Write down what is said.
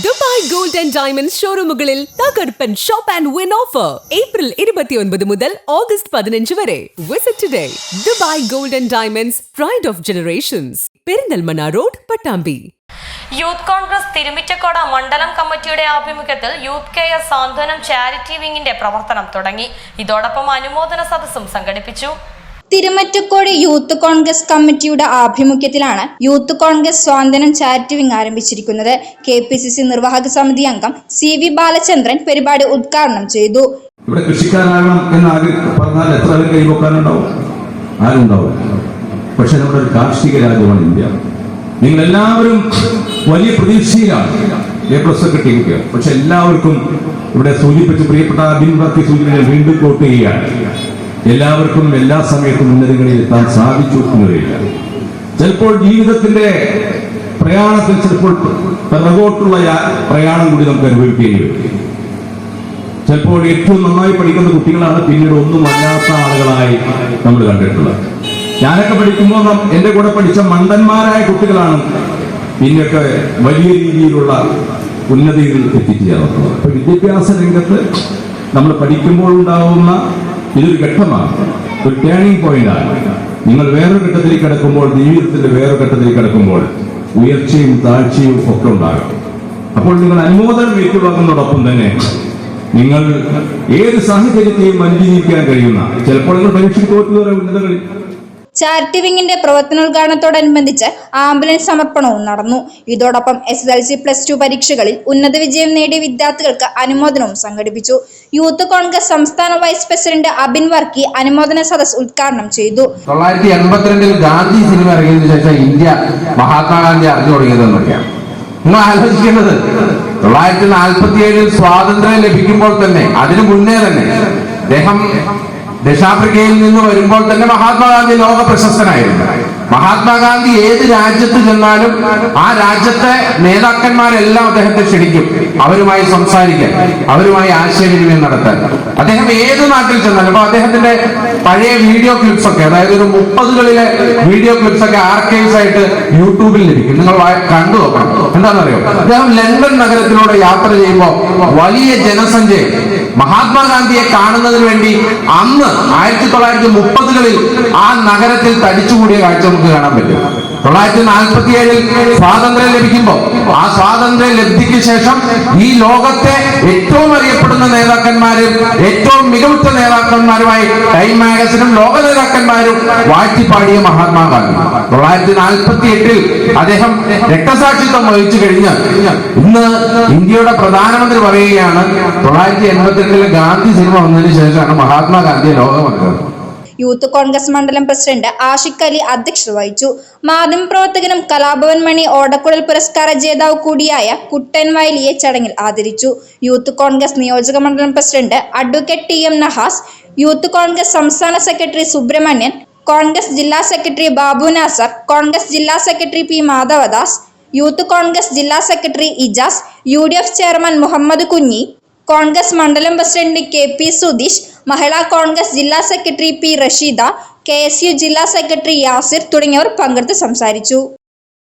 Dubai gold and diamond ഷോറൂമുകളിൽ തകർപ്പൻ shop and win offer. April ഇരുപത്തിയൊൻപത് മുതൽ ഓഗസ്റ്റ് പതിനഞ്ച് വരെ. Visit today Dubai gold and diamonds pride of generations Perinthalmanna road Pattambi. Youth Congress Thirumittacode മണ്ഡലം കമ്മിറ്റിയുടെ ആഭിമുഖ്യത്തിൽ യൂത്ത് കെയർ സാന്ത്വനം ചാരിറ്റി വിങ്ങിന്റെ പ്രവർത്തനം തുടങ്ങി. ഇതോടൊപ്പം അനുമോദന സദസ്സും സംഘടിപ്പിച്ചു. തിരുമറ്റക്കോട് യൂത്ത് കോൺഗ്രസ് കമ്മിറ്റിയുടെ ആഭിമുഖ്യത്തിലാണ് youth Congress Santhwanam charity wing ആരംഭിച്ചിരിക്കുന്നത്. കെ പി സി സി നിർവാഹക സമിതി അംഗം സി വി ബാലചന്ദ്രൻ പരിപാടി ഉദ്ഘാടനം ചെയ്തു. ഇവിടെ കൃഷിക്കാരാകണം എന്ന് ആരും പറഞ്ഞാൽ എത്ര പേർ കൈവക്കാനുണ്ടാവും? ആരും ഉണ്ടാവും പക്ഷെ നമ്മുടെ ഒരു കാർഷിക രാജ്യമാണ് ഇന്ത്യ. നിങ്ങൾ എല്ലാവരും വലിയ പ്രതീക്ഷയിലാണ്. എ പ്ലസ് ഒക്കെ കിട്ടിയിരിക്കുക. പക്ഷെ എല്ലാവർക്കും ഇവിടെ സൂചിപ്പിച്ച് പ്രിയപ്പെട്ട അബിൻ ബാക്കി സൂചനകൾ വീണ്ടും കോട്ട് എല്ലാവർക്കും എല്ലാ സമയത്തും ഉന്നതികളിൽ എത്താൻ സാധിച്ചു എന്നറിയില്ല ചിലപ്പോൾ ജീവിതത്തിന്റെ പ്രയാണത്തിൽ ചിലപ്പോൾ പിറകോട്ടുള്ള പ്രയാണം കൂടി നമുക്ക് അനുഭവിക്കുകയും വരും. ചിലപ്പോൾ ഏറ്റവും നന്നായി പഠിക്കുന്ന കുട്ടികളാണ് പിന്നീട് ഒന്നും അല്ലാത്ത ആളുകളായി നമ്മൾ കണ്ടിട്ടുള്ളത്. ഞാനൊക്കെ പഠിക്കുമ്പോൾ എന്റെ കൂടെ പഠിച്ച മണ്ടന്മാരായ കുട്ടികളാണ് പിന്നൊക്കെ വലിയ രീതിയിലുള്ള ഉന്നതിയിൽ എത്തിച്ചേർന്നത്. അപ്പൊ വിദ്യാഭ്യാസ രംഗത്ത് നമ്മൾ പഠിക്കുമ്പോൾ ഉണ്ടാവുന്ന ഇതൊരു ഘട്ടമാണ്. ഒരു ടേണിംഗ് പോയിന്റാണ് നിങ്ങൾ വേറൊരു ഘട്ടത്തിലേക്ക് കിടക്കുമ്പോൾ ജീവിതത്തിന്റെ വേറൊരു ഘട്ടത്തിലേക്ക് കിടക്കുമ്പോൾ ഉയർച്ചയും താഴ്ചയും ഒക്കെ ഉണ്ടാകും. അപ്പോൾ നിങ്ങൾ അനുമോദനം ഏറ്റുവാങ്ങുന്നതോടൊപ്പം തന്നെ നിങ്ങൾ ഏത് സാഹചര്യത്തെയും അതിജീവിക്കാൻ കഴിയുന്ന ചിലപ്പോൾ നിങ്ങൾ പരീക്ഷയ്ക്ക് തോറ്റു ഉന്നതകളിൽ ചാരിറ്റി വിങ്ങിന്റെ പ്രവർത്തനോദ്ഘാടനത്തോടനുബന്ധിച്ച് ആംബുലൻസ് സമർപ്പണവും നടന്നു. ഇതോടൊപ്പം S L C plus two പരീക്ഷകളിൽ ഉന്നത വിജയം നേടിയ വിദ്യാർത്ഥികൾക്ക് അനുമോദനവും സംഘടിപ്പിച്ചു. യൂത്ത് കോൺഗ്രസ് സംസ്ഥാന വൈസ് പ്രസിഡന്റ് അബിൻ വർക്കി അനുമോദന സദസ് ഉദ്ഘാടനം ചെയ്തു. തൊള്ളായിരത്തി എൺപത്തിരണ്ടിൽ ഗാന്ധി സിനിമ ഇറങ്ങിയതിനു ശേഷം ഇന്ത്യ മഹാത്മാഗാന്ധി അറിഞ്ഞു തുടങ്ങിയത് തൊള്ളായിരത്തി നാൽപ്പത്തി ഏഴിൽ സ്വാതന്ത്ര്യം ലഭിക്കുമ്പോൾ തന്നെ അതിനു മുന്നേ തന്നെ അദ്ദേഹം ദക്ഷിണാഫ്രിക്കയിൽ നിന്ന് വരുമ്പോൾ തന്നെ മഹാത്മാഗാന്ധി ലോക പ്രശസ്തനായിരുന്നു മഹാത്മാഗാന്ധി ഏത് രാജ്യത്ത് ചെന്നാലും ആ രാജ്യത്തെ നേതാക്കന്മാരെല്ലാം അദ്ദേഹത്തെ ക്ഷണിക്കും. അവരുമായി സംസാരിക്കാൻ അവരുമായി ആശയവിനിമയം നടത്താൻ. അദ്ദേഹം ഏത് നാട്ടിൽ ചെന്നാലും അപ്പൊ അദ്ദേഹത്തിന്റെ പഴയ വീഡിയോ ക്ലിപ്സ് ഒക്കെ അതായത് ഒരു മുപ്പതുകളിലെ വീഡിയോ ക്ലിപ്സ് ഒക്കെ ആർക്കൈവ്സ് ആയിട്ട് യൂട്യൂബിൽ ലഭിക്കും. നിങ്ങൾ കണ്ടു നോക്കണം. എന്താണെന്നറിയോ? അദ്ദേഹം ലണ്ടൻ നഗരത്തിലൂടെ യാത്ര ചെയ്യുമ്പോൾ വലിയ ജനസഞ്ചയം മഹാത്മാഗാന്ധിയെ കാണുന്നതിന് വേണ്ടി അന്ന് ആയിരത്തി തൊള്ളായിരത്തി മുപ്പതുകളിൽ ആ നഗരത്തിൽ തടിച്ചുകൂടിയ കാഴ്ച നമുക്ക് കാണാൻ പറ്റും. തൊള്ളായിരത്തി നാൽപ്പത്തി ഏഴിൽ സ്വാതന്ത്ര്യം ലഭിക്കുമ്പോൾ ആ സ്വാതന്ത്ര്യ ലബ്ധിക്ക് ശേഷം ഈ ലോകത്തെ ഏറ്റവും അറിയപ്പെടുന്ന നേതാക്കന്മാരും ഏറ്റവും മികവുറ്റ നേതാക്കന്മാരുമായി ടൈം മാഗസിനും ലോക നേതാക്കന്മാരും വാഴ്ത്തിപ്പാടിയ മഹാത്മാഗാന്ധി. തൊള്ളായിരത്തി നാൽപ്പത്തി എട്ടിൽ അദ്ദേഹം രക്തസാക്ഷിത്വം വഹിച്ചു കഴിഞ്ഞ് ഇന്ന് ഇന്ത്യയുടെ പ്രധാനമന്ത്രി പറയുകയാണ് തൊള്ളായിരത്തി എൺപത്തിരണ്ടിലെ ഗാന്ധി സിനിമ വന്നതിന് ശേഷമാണ് മഹാത്മാഗാന്ധിയെ ലോകം വന്നത് യൂത്ത് കോൺഗ്രസ് മണ്ഡലം പ്രസിഡന്റ് ആഷിഖ് അലി അധ്യക്ഷത വഹിച്ചു. മാധ്യമപ്രവർത്തകനും കലാഭവൻ മണി ഓടക്കുഴൽ പുരസ്കാര ജേതാവ് കൂടിയായ കുട്ടൻ വയലിയെ ചടങ്ങിൽ ആദരിച്ചു. യൂത്ത് കോൺഗ്രസ് നിയോജക മണ്ഡലം president advocate T M Nahas youth Congress സംസ്ഥാന സെക്രട്ടറി സുബ്രഹ്മണ്യൻ കോൺഗ്രസ് ജില്ലാ സെക്രട്ടറി ബാബു നാസർ കോൺഗ്രസ് ജില്ലാ secretary P Madhavadas youth Congress ജില്ലാ secretary Ijas U chairman Muhammad Kunhi Congress മണ്ഡലം president K P Sudheesh Mahila Congress ജില്ലാ സെക്രട്ടറി പി റഷീദ കെ ജില്ലാ secretary Yasir തുടങ്ങിയവർ പങ്കെടുത്ത് സംസാരിച്ചു.